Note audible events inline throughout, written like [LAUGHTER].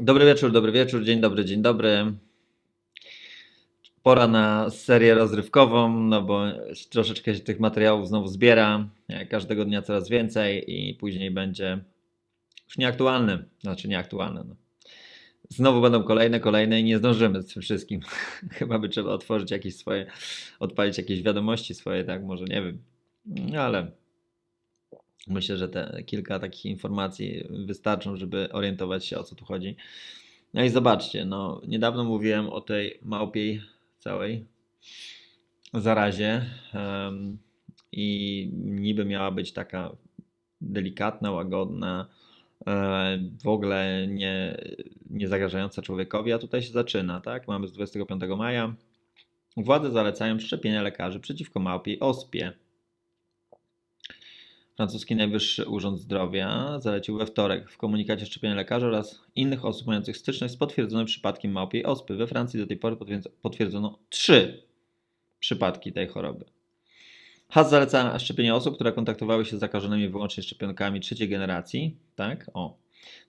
Dobry wieczór, dobry wieczór, dzień dobry, dzień dobry. Pora na serię rozrywkową, no bo troszeczkę się tych materiałów znowu zbiera. Każdego dnia coraz więcej i później będzie już nieaktualny. Znaczy nieaktualny. No. Znowu będą kolejne, kolejne i nie zdążymy z tym wszystkim. [LAUGHS] Chyba by trzeba otworzyć jakieś swoje, odpalić jakieś wiadomości swoje, tak? Może nie wiem. No ale Myślę, że te kilka takich informacji wystarczą, żeby orientować się o co tu chodzi. No i zobaczcie, no niedawno mówiłem o tej małpiej całej zarazie um, i niby miała być taka delikatna, łagodna, e, w ogóle nie, nie zagrażająca człowiekowi, a tutaj się zaczyna, tak? Mamy z 25 maja. Władze zalecają szczepienia lekarzy przeciwko małpiej ospie. Francuski Najwyższy Urząd Zdrowia zalecił we wtorek w komunikacie szczepienia lekarzy oraz innych osób mających styczność z potwierdzonym przypadkiem małpiej ospy. We Francji do tej pory potwierdzono trzy przypadki tej choroby. HAS zaleca szczepienie osób, które kontaktowały się z zakażonymi wyłącznie szczepionkami trzeciej generacji, tak? O,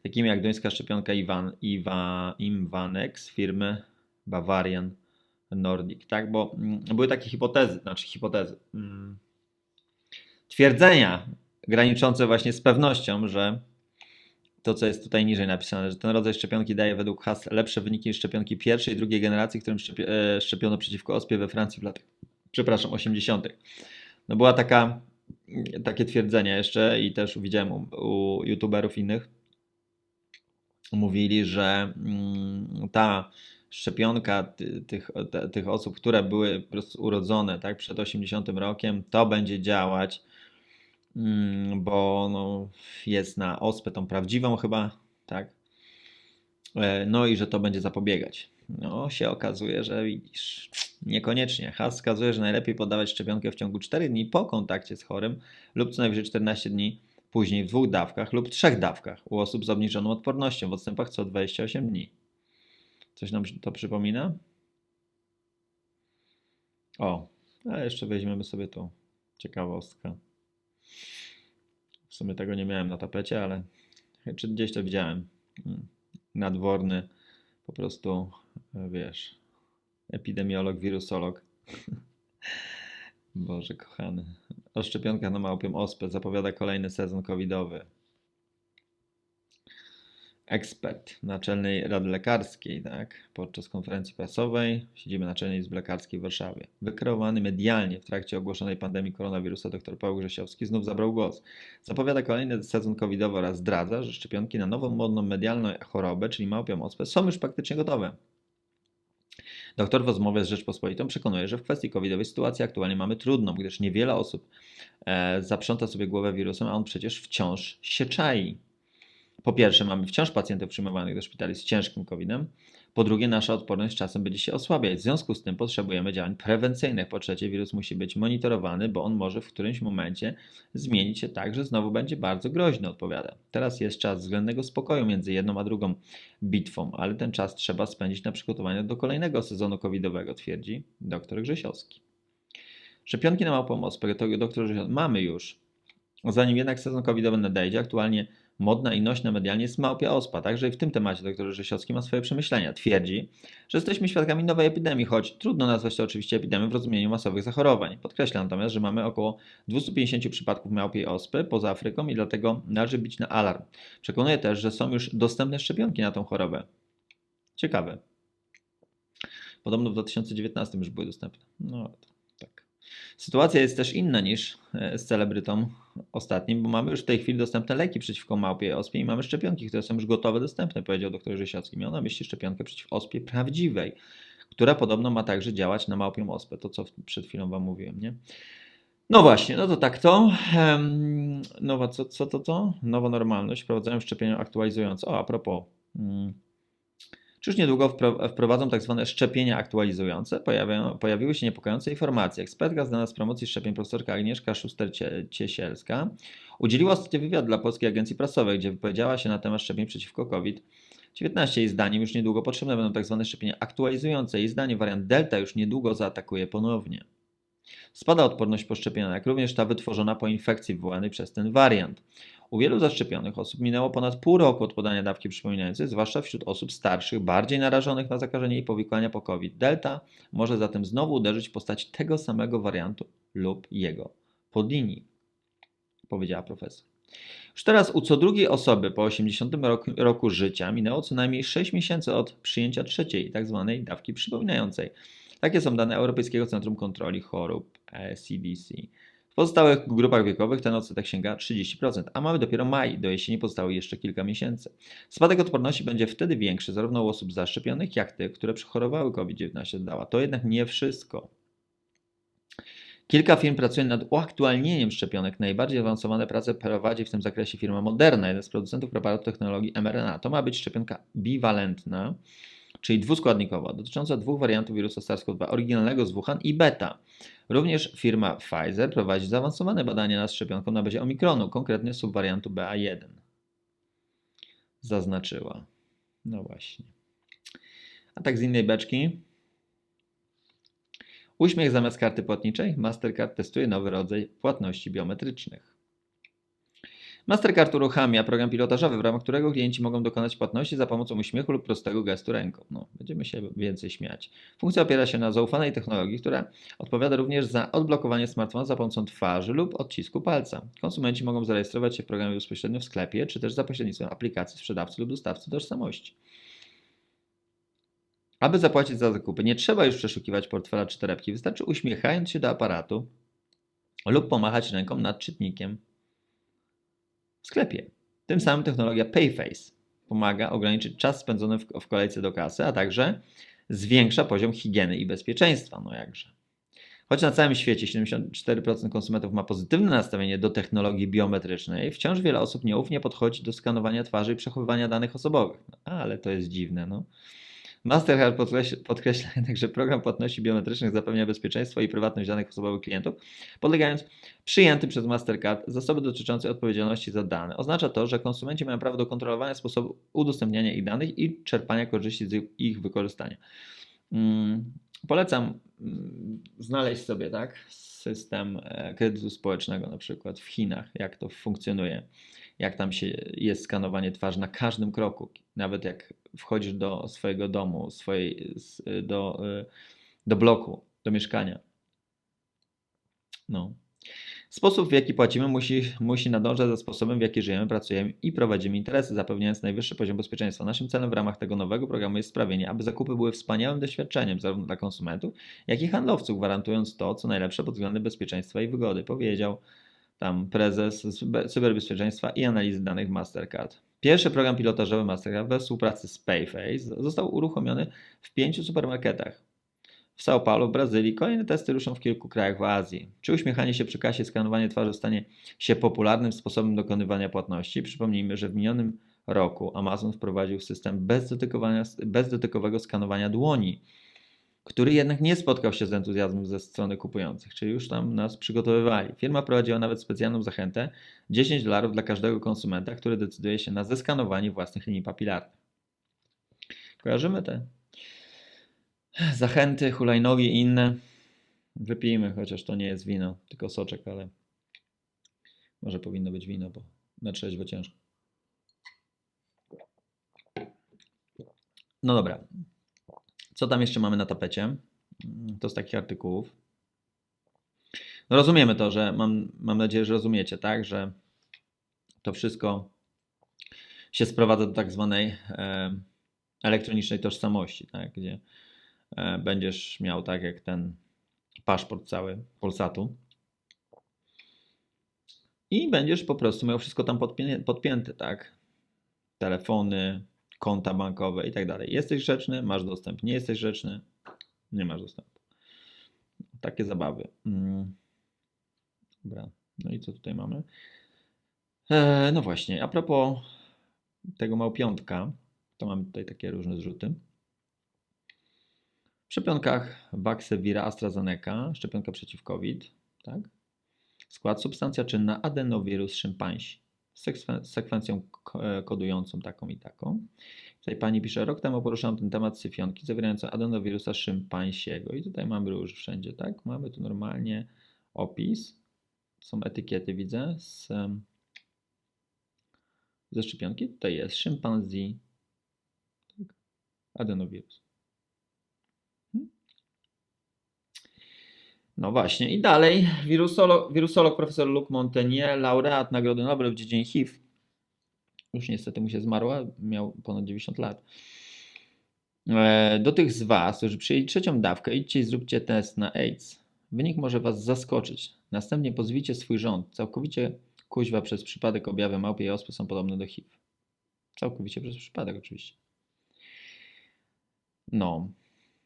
takimi jak duńska szczepionka Ivan, Iva, Imvanex firmy Bavarian Nordic, tak? Bo mm, były takie hipotezy, znaczy hipotezy. Mm, twierdzenia graniczące właśnie z pewnością, że to, co jest tutaj niżej napisane, że ten rodzaj szczepionki daje według HAS lepsze wyniki niż szczepionki pierwszej i drugiej generacji, którym e, szczepiono przeciwko ospie we Francji w latach, przepraszam, 80. No była taka, takie twierdzenie jeszcze i też widziałem u, u youtuberów innych, mówili, że mm, ta szczepionka tych, tych osób, które były urodzone tak, przed 80 rokiem, to będzie działać Mm, bo no, jest na ospę tą prawdziwą chyba, tak? E, no i że to będzie zapobiegać. No się okazuje, że widzisz, niekoniecznie. Has wskazuje, że najlepiej podawać szczepionkę w ciągu 4 dni po kontakcie z chorym lub co najwyżej 14 dni później w dwóch dawkach lub trzech dawkach u osób z obniżoną odpornością w odstępach co 28 dni. Coś nam to przypomina? O, a jeszcze weźmiemy sobie tą ciekawostkę. W sumie tego nie miałem na tapecie, ale czy gdzieś to widziałem. Mm, nadworny, po prostu, e, wiesz, epidemiolog, wirusolog. [LAUGHS] Boże kochany. O szczepionkach na małpią ospę zapowiada kolejny sezon covidowy ekspert Naczelnej Rady Lekarskiej, tak, podczas konferencji prasowej siedziby Naczelnej Izby Lekarskiej w Warszawie. Wykreowany medialnie w trakcie ogłoszonej pandemii koronawirusa dr Paweł Grzesiowski znów zabrał głos. Zapowiada kolejny sezon covidowy oraz zdradza, że szczepionki na nową modną medialną chorobę, czyli małpią ospę, są już praktycznie gotowe. Doktor w rozmowie z Rzeczpospolitą przekonuje, że w kwestii covidowej sytuacji aktualnie mamy trudną, gdyż niewiele osób e, zaprząta sobie głowę wirusem, a on przecież wciąż się czai. Po pierwsze, mamy wciąż pacjentów przyjmowanych do szpitali z ciężkim COVID-em. Po drugie, nasza odporność czasem będzie się osłabiać. W związku z tym potrzebujemy działań prewencyjnych. Po trzecie, wirus musi być monitorowany, bo on może w którymś momencie zmienić się tak, że znowu będzie bardzo groźny, odpowiada. Teraz jest czas względnego spokoju między jedną a drugą bitwą, ale ten czas trzeba spędzić na przygotowaniu do kolejnego sezonu covidowego, twierdzi dr Grzesiowski. Szczepionki na małpą ospę, to dr Grzesiowski, mamy już. Zanim jednak sezon covidowy nadejdzie, aktualnie modna i nośna medialnie jest małpia ospa. Także i w tym temacie dr Rzesiowski ma swoje przemyślenia. Twierdzi, że jesteśmy świadkami nowej epidemii, choć trudno nazwać to oczywiście epidemią w rozumieniu masowych zachorowań. Podkreśla natomiast, że mamy około 250 przypadków małpiej ospy poza Afryką i dlatego należy bić na alarm. Przekonuje też, że są już dostępne szczepionki na tą chorobę. Ciekawe. Podobno w 2019 już były dostępne. No, Sytuacja jest też inna niż e, z celebrytą ostatnim, bo mamy już w tej chwili dostępne leki przeciwko małpie ospie i mamy szczepionki, które są już gotowe, dostępne, powiedział dr Rzesiowski. Miał na myśli szczepionkę przeciw ospie prawdziwej, która podobno ma także działać na małpią ospę, to co przed chwilą Wam mówiłem, nie? No właśnie, no to tak to. Nowa, co, co to to? Nowa normalność. Wprowadzają szczepienia aktualizujące. O, a propos. Czy już niedługo wprowadzą tak zwane szczepienia aktualizujące. Pojawiają, pojawiły się niepokojące informacje. Ekspertka znana z promocji szczepień profesorka Agnieszka Szuster-Ciesielska udzieliła ostatnio wywiad dla Polskiej Agencji Prasowej, gdzie wypowiedziała się na temat szczepień przeciwko COVID-19. Jej zdaniem już niedługo potrzebne będą tak zwane szczepienia aktualizujące. Jej zdaniem wariant Delta już niedługo zaatakuje ponownie. Spada odporność po jak również ta wytworzona po infekcji wywołanej przez ten wariant. U wielu zaszczepionych osób minęło ponad pół roku od podania dawki przypominającej, zwłaszcza wśród osób starszych, bardziej narażonych na zakażenie i powikłania po COVID. Delta może zatem znowu uderzyć w postaci tego samego wariantu lub jego podlinii, powiedziała profesor. Już teraz u co drugiej osoby po 80 roku, roku życia minęło co najmniej 6 miesięcy od przyjęcia trzeciej tzw. Tak dawki przypominającej. Takie są dane Europejskiego Centrum Kontroli Chorób CDC. Pozostałych grupach wiekowych ten odsetek sięga 30%, a mamy dopiero maj, do jesieni pozostało jeszcze kilka miesięcy. Spadek odporności będzie wtedy większy zarówno u osób zaszczepionych, jak tych, które przechorowały COVID-19 dodała. To jednak nie wszystko. Kilka firm pracuje nad uaktualnieniem szczepionek. Najbardziej awansowane prace prowadzi w tym zakresie firma Moderna, jeden z producentów preparatu technologii mRNA. To ma być szczepionka biwalentna, czyli dwuskładnikowa, dotycząca dwóch wariantów wirusa SARS-CoV-2, oryginalnego z Wuhan i beta. Również firma Pfizer prowadzi zaawansowane badania nad szczepionką na bazie omikronu, konkretnie subwariantu BA1. Zaznaczyła. No właśnie. A tak z innej beczki. Uśmiech zamiast karty płatniczej? Mastercard testuje nowy rodzaj płatności biometrycznych. Mastercard uruchamia program pilotażowy, w ramach którego klienci mogą dokonać płatności za pomocą uśmiechu lub prostego gestu ręką. No, będziemy się więcej śmiać. Funkcja opiera się na zaufanej technologii, która odpowiada również za odblokowanie smartfona za pomocą twarzy lub odcisku palca. Konsumenci mogą zarejestrować się w programie bezpośrednio w sklepie, czy też za pośrednictwem aplikacji sprzedawcy lub dostawcy tożsamości. Aby zapłacić za zakupy, nie trzeba już przeszukiwać portfela czy torebki, wystarczy uśmiechając się do aparatu lub pomachać ręką nad czytnikiem w sklepie. Tym samym technologia PayFace pomaga ograniczyć czas spędzony w, w kolejce do kasy, a także zwiększa poziom higieny i bezpieczeństwa. No jakże. Choć na całym świecie 74% konsumentów ma pozytywne nastawienie do technologii biometrycznej, wciąż wiele osób nieufnie podchodzi do skanowania twarzy i przechowywania danych osobowych. No, ale to jest dziwne. No. Mastercard podkreśla jednak, że program płatności biometrycznych zapewnia bezpieczeństwo i prywatność danych osobowych klientów, podlegając przyjętym przez Mastercard zasoby dotyczące odpowiedzialności za dane. Oznacza to, że konsumenci mają prawo do kontrolowania sposobu udostępniania ich danych i czerpania korzyści z ich wykorzystania. Hmm, polecam mm, znaleźć sobie tak, system e, kredytu społecznego na przykład w Chinach, jak to funkcjonuje, jak tam się jest skanowanie twarzy na każdym kroku, nawet jak wchodzisz do swojego domu, swojej, do, y, do bloku, do mieszkania. No. Sposób, w jaki płacimy, musi, musi nadążać za sposobem, w jaki żyjemy, pracujemy i prowadzimy interesy, zapewniając najwyższy poziom bezpieczeństwa. Naszym celem w ramach tego nowego programu jest sprawienie, aby zakupy były wspaniałym doświadczeniem zarówno dla konsumentów, jak i handlowców, gwarantując to, co najlepsze pod względem bezpieczeństwa i wygody, powiedział tam prezes cyberbezpieczeństwa i analizy danych Mastercard. Pierwszy program pilotażowy Mastercard we współpracy z Payface został uruchomiony w pięciu supermarketach. W São Paulo, w Brazylii. Kolejne testy ruszą w kilku krajach w Azji. Czy uśmiechanie się przy kasie, skanowanie twarzy stanie się popularnym sposobem dokonywania płatności? Przypomnijmy, że w minionym roku Amazon wprowadził system bezdotykowego skanowania dłoni który jednak nie spotkał się z entuzjazmem ze strony kupujących, czyli już tam nas przygotowywali. Firma prowadziła nawet specjalną zachętę 10 dolarów dla każdego konsumenta, który decyduje się na zeskanowanie własnych linii papilarnych. Kojarzymy te zachęty, hulajnogi i inne. Wypijmy, chociaż to nie jest wino, tylko soczek, ale może powinno być wino, bo na trzeźwo ciężko. No dobra, co tam jeszcze mamy na tapecie? To z takich artykułów. No rozumiemy to, że mam, mam nadzieję, że rozumiecie, tak, że to wszystko się sprowadza do tak zwanej e, elektronicznej tożsamości, tak, gdzie e, będziesz miał tak jak ten paszport cały Polsatu i będziesz po prostu miał wszystko tam podpięte, podpięte tak, telefony, konta bankowe i tak dalej. Jesteś grzeczny, masz dostęp. Nie jesteś grzeczny, nie masz dostępu. Takie zabawy. Mm. Dobra, no i co tutaj mamy? E, no właśnie, a propos tego małpiątka, to mamy tutaj takie różne zrzuty. W szczepionkach Vaxzevira AstraZeneca, szczepionka przeciw COVID, tak? Skład substancja czynna adenowirus szympansi sekwencją e, kodującą taką i taką. Tutaj pani pisze, rok temu poruszałam ten temat syfionki zawierającej adenowirusa szympansiego i tutaj mamy już wszędzie, tak? Mamy tu normalnie opis, są etykiety widzę z ze szczepionki? Tutaj jest szympanzi, tak. adenowirus. No właśnie, i dalej wirusolog, wirusolog profesor Luc Montagnier, laureat Nagrody Nobel w dziedzinie HIV. Już niestety mu się zmarła, miał ponad 90 lat. E, do tych z Was, którzy przyjęli trzecią dawkę, idźcie i zróbcie test na AIDS. Wynik może Was zaskoczyć. Następnie pozwijcie swój rząd. Całkowicie kuźwa przez przypadek objawy małpiej ospy są podobne do HIV. Całkowicie przez przypadek oczywiście. No,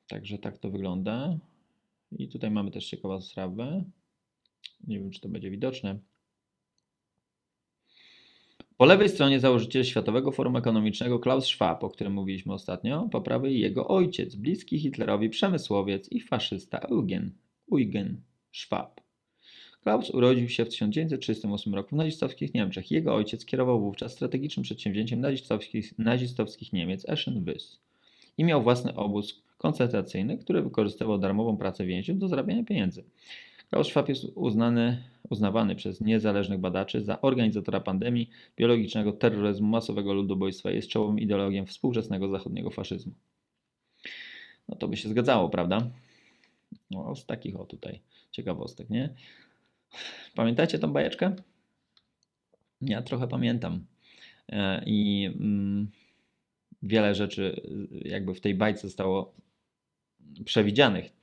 także tak to wygląda. I tutaj mamy też ciekawą sprawę. Nie wiem, czy to będzie widoczne. Po lewej stronie założyciel Światowego Forum Ekonomicznego Klaus Schwab, o którym mówiliśmy ostatnio, po prawej jego ojciec, bliski Hitlerowi przemysłowiec i faszysta Eugen, Eugen Schwab. Klaus urodził się w 1938 roku w nazistowskich Niemczech. Jego ojciec kierował wówczas strategicznym przedsięwzięciem nazistowskich, nazistowskich Niemiec Eschenwys i miał własny obóz koncentracyjny, który wykorzystywał darmową pracę więźniów do zarabiania pieniędzy. Klaus Schwab jest uznany, uznawany przez niezależnych badaczy za organizatora pandemii, biologicznego terroryzmu, masowego ludobójstwa i jest czołowym ideologiem współczesnego zachodniego faszyzmu. No to by się zgadzało, prawda? No, z takich o tutaj ciekawostek, nie? Pamiętacie tą bajeczkę? Ja trochę pamiętam. E, I mm, wiele rzeczy jakby w tej bajce zostało przewidzianych.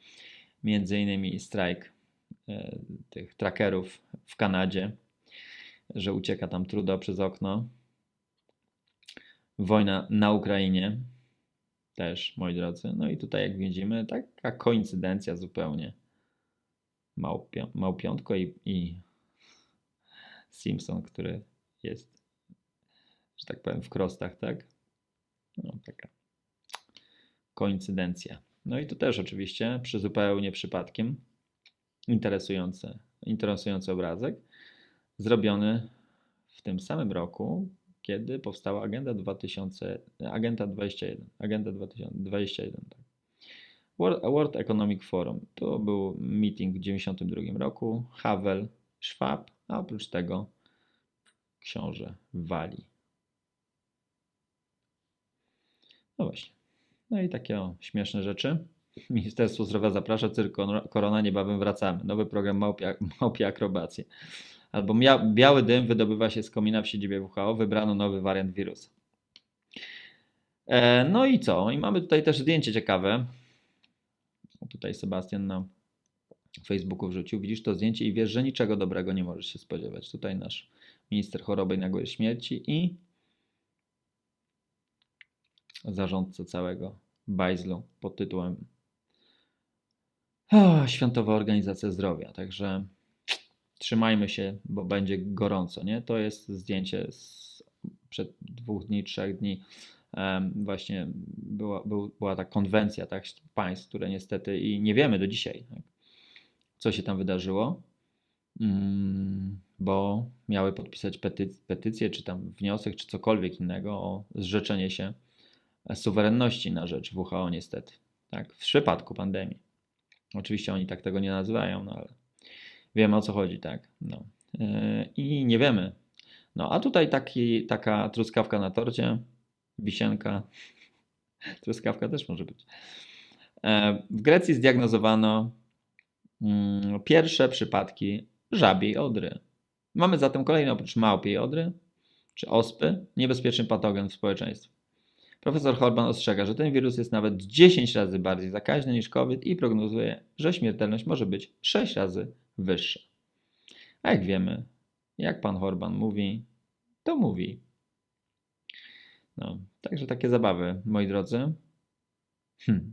Między innymi strajk e, tych trackerów w Kanadzie, że ucieka tam Truda przez okno. Wojna na Ukrainie też, moi drodzy. No i tutaj, jak widzimy, taka koincydencja zupełnie małpiątko i, i Simpson, który jest, że tak powiem, w krostach, tak? No, taka koincydencja. No i to też oczywiście przy zupełnie przypadkiem interesujący, interesujący obrazek, zrobiony w tym samym roku, kiedy powstała Agenda 2000, Agenda 21, Agenda 2021, tak. World Economic Forum. To był meeting w 1992 roku. Havel, Schwab, a oprócz tego książę Wali. No właśnie. No i takie o, śmieszne rzeczy. [LAUGHS] Ministerstwo Zdrowia zaprasza, cyrk Korona, niebawem wracamy. Nowy program Małpie, [LAUGHS] małpie Akrobacje. Albo biały dym wydobywa się z komina w siedzibie WHO, wybrano nowy wariant wirusa. E, no i co? I mamy tutaj też zdjęcie ciekawe. Tutaj Sebastian na Facebooku wrzucił. Widzisz to zdjęcie i wiesz, że niczego dobrego nie możesz się spodziewać. Tutaj nasz minister choroby i nagłej śmierci i zarządca całego bajzlu pod tytułem oh, Światowa Organizacja Zdrowia. Także trzymajmy się, bo będzie gorąco. Nie? To jest zdjęcie z, przed dwóch dni, trzech dni właśnie była, była ta konwencja tak, państw, które niestety i nie wiemy do dzisiaj, tak, co się tam wydarzyło, mm, bo miały podpisać pety, petycję, czy tam wniosek, czy cokolwiek innego o zrzeczenie się suwerenności na rzecz WHO niestety, tak, w przypadku pandemii. Oczywiście oni tak tego nie nazywają, no ale wiemy o co chodzi, tak. No. Yy, I nie wiemy. No a tutaj taki, taka truskawka na torcie, wisienka, [LAUGHS] truskawka też może być. E, w Grecji zdiagnozowano mm, pierwsze przypadki żabiej odry. Mamy zatem kolejny oprócz małpiej odry czy ospy niebezpieczny patogen w społeczeństwie. Profesor Horban ostrzega, że ten wirus jest nawet 10 razy bardziej zakaźny niż COVID i prognozuje, że śmiertelność może być 6 razy wyższa. A jak wiemy, jak pan Horban mówi, to mówi. No, także takie zabawy, moi drodzy. Hmm.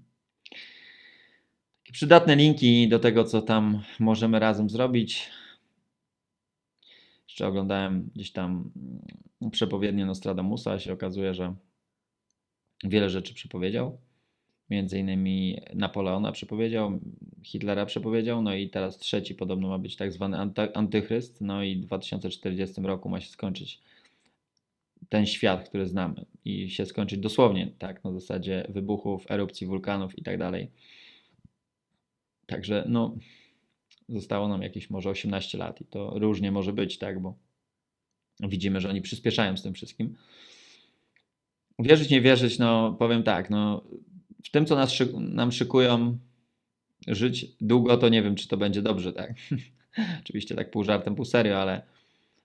Takie przydatne linki do tego, co tam możemy razem zrobić. Jeszcze oglądałem gdzieś tam przepowiednie Nostradamusa. Się okazuje, że wiele rzeczy przepowiedział. Między innymi Napoleona przepowiedział, Hitlera przepowiedział, no i teraz trzeci podobno ma być tak zwany antychryst, no i w 2040 roku ma się skończyć ten świat, który znamy i się skończyć dosłownie, tak, na zasadzie wybuchów, erupcji wulkanów i tak dalej. Także no, zostało nam jakieś może 18 lat i to różnie może być, tak, bo widzimy, że oni przyspieszają z tym wszystkim. Wierzyć, nie wierzyć, no powiem tak, no w tym, co nas nam szykują, żyć długo, to nie wiem, czy to będzie dobrze, tak? [LAUGHS] Oczywiście tak pół żartem, pół serio, ale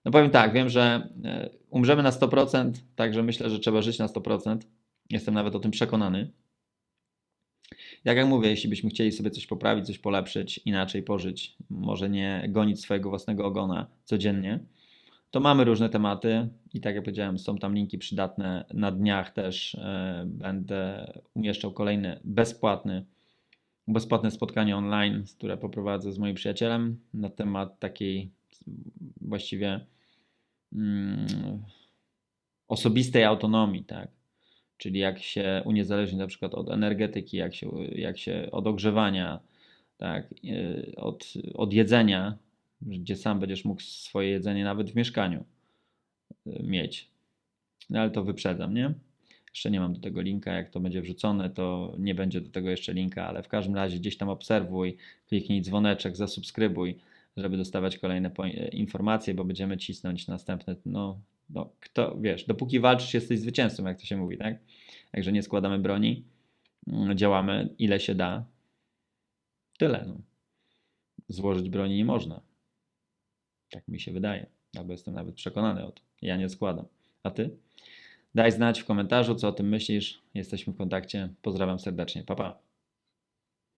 no powiem tak, wiem, że e, umrzemy na 100%, także myślę, że trzeba żyć na 100%. Jestem nawet o tym przekonany. Jak ja mówię, jeśli byśmy chcieli sobie coś poprawić, coś polepszyć, inaczej pożyć, może nie gonić swojego własnego ogona codziennie, to mamy różne tematy i tak jak powiedziałem, są tam linki przydatne. Na dniach też e, będę umieszczał kolejny bezpłatny, bezpłatne spotkanie online, które poprowadzę z moim przyjacielem na temat takiej właściwie mm, osobistej autonomii, tak? Czyli jak się uniezależnić na przykład od energetyki, jak się, jak się od ogrzewania, tak? e, od, od jedzenia, gdzie sam będziesz mógł swoje jedzenie nawet w mieszkaniu y, mieć. No ale to wyprzedzam, nie? Jeszcze nie mam do tego linka. Jak to będzie wrzucone, to nie będzie do tego jeszcze linka, ale w każdym razie gdzieś tam obserwuj, kliknij dzwoneczek, zasubskrybuj, żeby dostawać kolejne informacje, bo będziemy cisnąć następne. No, no, kto wiesz, dopóki walczysz, jesteś zwycięzcą, jak to się mówi, tak? Także nie składamy broni, mm, działamy ile się da. Tyle. No. Złożyć broni nie można. Tak mi się wydaje, albo jestem nawet przekonany o tym. Ja nie składam. A ty? Daj znać w komentarzu, co o tym myślisz. Jesteśmy w kontakcie. Pozdrawiam serdecznie. Pa, pa.